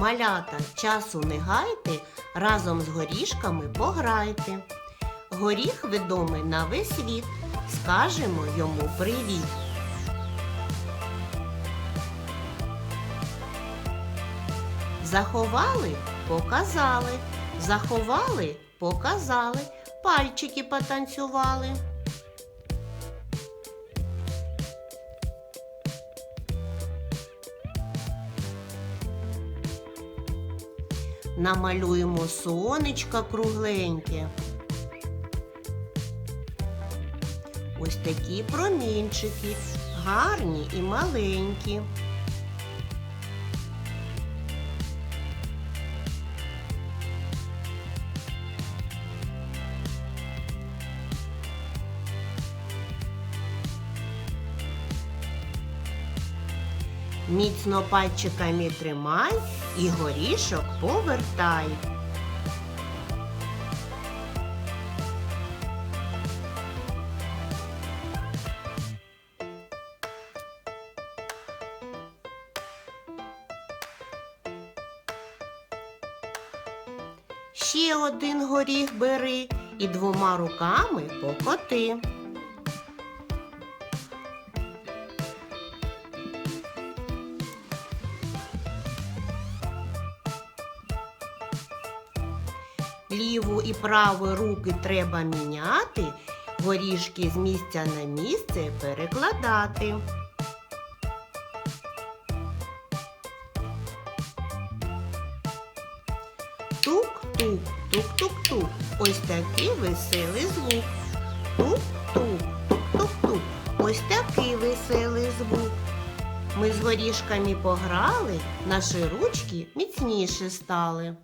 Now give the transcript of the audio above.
Малята, часу не гайте, разом з горішками пограйте. Горіх відомий на весь світ, скажемо йому привіт. Заховали, показали, заховали, показали, пальчики потанцювали. Намалюємо сонечка кругленьке. Ось такі промінчики, гарні і маленькі. Міцно пальчиками тримай і горішок повертай. Ще один горіх бери і двома руками покоти. Ліву і праву руки треба міняти, горішки з місця на місце перекладати. Тук-тук, тук-тук-тук. Ось такий веселий звук. Тук-тук, тук-тук-тук. Ось такий веселий звук. Ми з горішками пограли, наші ручки міцніше стали.